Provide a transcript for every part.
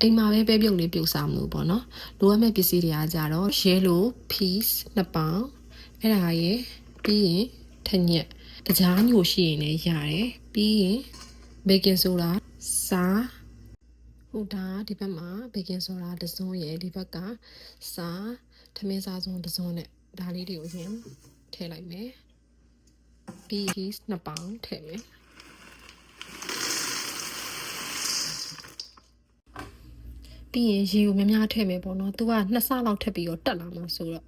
အိမ်မှာပဲပဲပြုတ်လေးပြုတ်စားမလို့ပေါ့နော်လိုအပ်မဲ့ပစ္စည်းတွေကကြတော့ yellow piece နှစ်ပေါင်အဲ့ဒါရဲ့ပြီးရင်ထညက်တကြားညိုရှိရင်လည်းရတယ်ပြီးရင် baking soda စားဟုတ်တာဒီဘက်မှာ baking soda တစ်စုံရယ်ဒီဘက်ကစားထမင်းစားစုံတစ်စုံနဲ့ဒါလေးတွေကိုရင်ထည့်လိုက်မယ်ပြီး piece နှစ်ပေါင်ထည့်မယ် ပြီးရင်ရေကိုများများထည့်မယ်ပေါ့နော်။ तू ကနှစ်ဆလောက်ထည့်ပြီးတော့တက်လာမှာဆိုတော့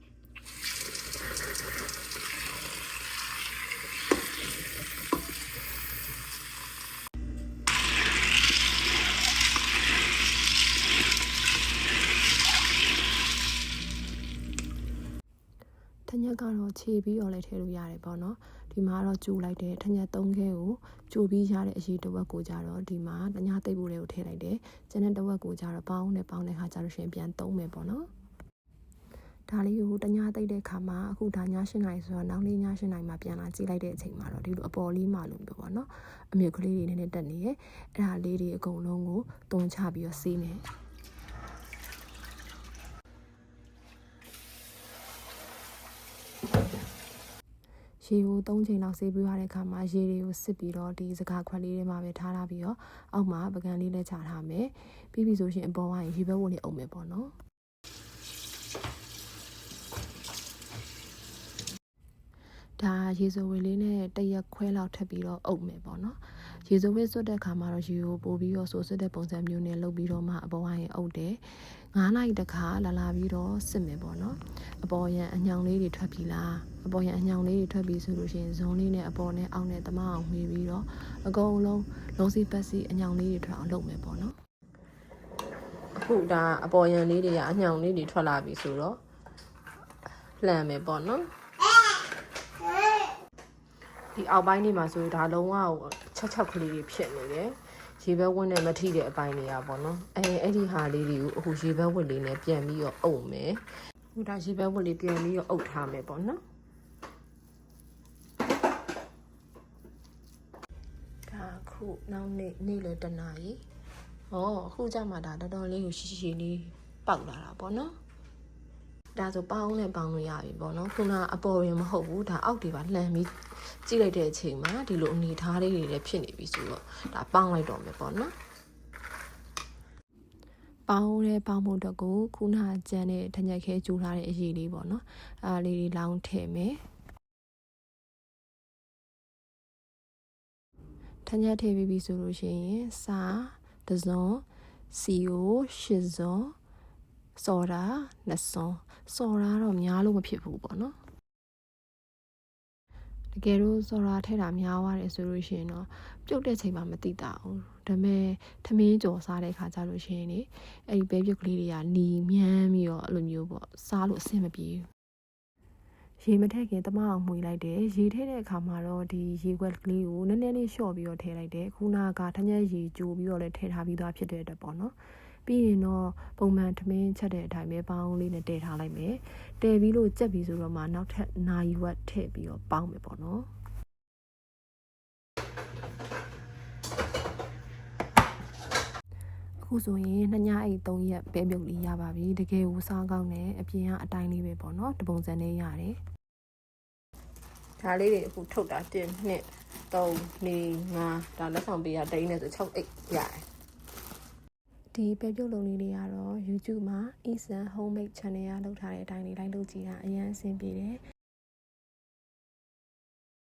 ထညက်ကတော့ခြေပြီးတော့လည်းထည့်လို့ရတယ်ပေါ့နော် ဒီမှာကတော့ကျူလိုက်တယ်ထညက်၃ခဲကိုကျူပြီးရတဲ့အရေးတစ်ဝက်ကိုကြတော့ဒီမှာတ냐သိပ်ဖို့တွေကိုထည့်လိုက်တယ်ကျန်တဲ့တစ်ဝက်ကိုကြတော့ပေါင်းနဲ့ပေါင်းတဲ့ခါကျလို့ရှိရင်ပြန်သုံးမယ်ပေါ့နော်ဒါလေးကိုတ냐သိပ်တဲ့ခါမှာအခုဒါည၈နိုင်ဆိုတော့နောက်နေ့ည၈နိုင်မှာပြန်လာကြည့်လိုက်တဲ့အချိန်မှာတော့ဒီလိုအပေါ်လေးမှလို့ပြောပေါ့နော်အမြုပ်ကလေးတွေနည်းနည်းတက်နေရဲ့အဲ့ဒါလေးတွေအကုန်လုံးကိုတွန်းချပြီးတော့စေးမယ် ရေကို၃ချိန်လောက်ဆေးပြီးရတဲ့အခါမှာရေတွေကိုစစ်ပြီးတော့ဒီစကားခွက်လေးထဲမှာပဲထားထားပြီးတော့အောက်မှာပကံလေးလည်းချထားမယ်ပြီးပြီဆိုရှင်အပေါ်ကရေဘက်ဝင်လေးအုပ်မယ်ပေါ့နော် ဒါရေစိုးဝေးလေးနဲ့တရက်ခွဲလောက်ထပ်ပြီးတော့အုပ်မယ်ပေါ့နော်ရေစိုးဝေးစွတ်တဲ့ခါမှာတော့ရေကိုပို့ပြီးတော့ဆိုးစွတ်တဲ့ပုံစံမျိုးနဲ့လုပ်ပြီးတော့မှအပေါ်ကရင်အုပ်တယ်9နိုင်တခါလာလာပြီးတော့စစ်မယ်ပေါ့နော်အပေါ်ရန်အညောင်လေးတွေထွက်ပြီလားအပေါ်ရန်အညောင်လေးတွေထွက်ပြီဆိုလို့ရှိရင်ဇုံလေးနဲ့အပေါ်နဲ့အောက်နဲ့တမအောင်မှီပြီးတော့အကုန်လုံးလုံးစီပတ်စီအညောင်လေးတွေထွက်အောင်လုပ်မယ်ပေါ့နော်အခုဒါအပေါ်ရန်လေးတွေကအညောင်လေးတွေထွက်လာပြီဆိုတော့လှန်မယ်ပေါ့နော် ဒီအောက်ပိုင်းလေးမှာဆိုရင်ဒါလုံးဝချက်ချက်ကလေးတွေဖြစ်နေတယ်ရေဘက်ဝက်နဲ့မထိတဲ့အပိုင်းတွေကပေါ့နော်အဲအဲ့ဒီဟာလေးတွေကိုအခုရေဘက်ဝက်လေးနဲ့ပြန်ပြီးတော့အုပ်မယ်ဟိုဒါရေဘက်ဝက်လေးပြန်ပြီးတော့အုပ်ထားမယ်ပေါ့နော်ဒါအခုနောက်နေ့နေ့လေတနာရီဟောအခုကြမှာဒါတော်တော်လေးကိုရှိရှိလေးပေါက်လာတာပေါ့နော် ဒါဆိုပေါင်းနဲ့ပေါင်းလို့ရပြီပေါ့နော်ခုနအပေါ်ရင်မဟုတ်ဘူးဒါအောက်တွေပါလှန်ပြီးကြည့်လိုက်တဲ့အချိန်မှာဒီလိုအနေထားလေးတွေလည်းဖြစ်နေပြီဆိုတော့ဒါပေါင်းလိုက်တော့မယ်ပေါ့နော်ပေါင်းတဲ့ပေါင်းမှုတော့ကိုခုနကြမ်းတဲ့ထညက်ခဲကျူထားတဲ့အရေးလေးပေါ့နော်အားလေးတွေလောင်းထည့်မယ်ထညက်ထည့်ပြီးပြီဆိုလို့ရှိရင်စာတစ်စုံစီယိုရှစ်စုံ စော်တာနှစ်စုံစော်တာတော့များလို့မဖြစ်ဘူးပေါ့နော်တကယ်လို့စော်ရာထဲတာများသွားတယ်ဆိုလို့ရှိရင်တော့ပြုတ်တဲ့ချိန်မှာမသိတာဘူးဒါပေမဲ့ထမင်းကြော်စားတဲ့ခါကျလို့ရှိရင်လေအဲ့ဒီပဲပြုတ်ကလေးတွေကနီမြန်းပြီးတော့အဲ့လိုမျိုးပေါ့စားလို့အဆင်မပြေဘူးရေမထည့်ခင်တမအောင်မှွေလိုက်တယ်ရေထည့်တဲ့အခါမှာတော့ဒီရေခွက်ကလေးကိုနည်းနည်းလေးလျှော့ပြီးတော့ထည့်လိုက်တယ်ခုနကထညက်ရေကြိုပြီးတော့လည်းထည့်ထားပြီးသားဖြစ်တဲ့အတွက်ပေါ့နော် ပြီးရင်တော့ပုံမှန်ထမင်းချက်တဲ့အတိုင်းပဲပေါင်းလေးနဲ့တည်ထားလိုက်မယ်တည်ပြီးလို့ကြက်ပြီးဆိုတော့မှနောက်ထပ်နာယီဝက်ထည့်ပြီးတော့ပေါင်းမယ်ပေါ့နော်အခုဆိုရင်နှစ်ညအိတ်၃ရက်ပဲပြုတ်လေးရပါပြီတကယ်ကိုစားကောင်းတယ်အပြင်ကအတိုင်းလေးပဲပေါ့နော်တပုံစံလေးရတယ်ဒါလေးတွေအခုထုတ်တာ1 2 3 4 5ဒါလက်ဆောင်ပေးရတိန်းနေဆို6အိတ်ရတယ် ဒီပဲပြုတ်လုံးလေးတွေကတော့ YouTube မှာ Eason Homemade Channel ကလုပ်ထားတဲ့အတိုင်းလေးလိုက်လုပ်ကြည့်တာအရင်အဆင်ပြေတယ်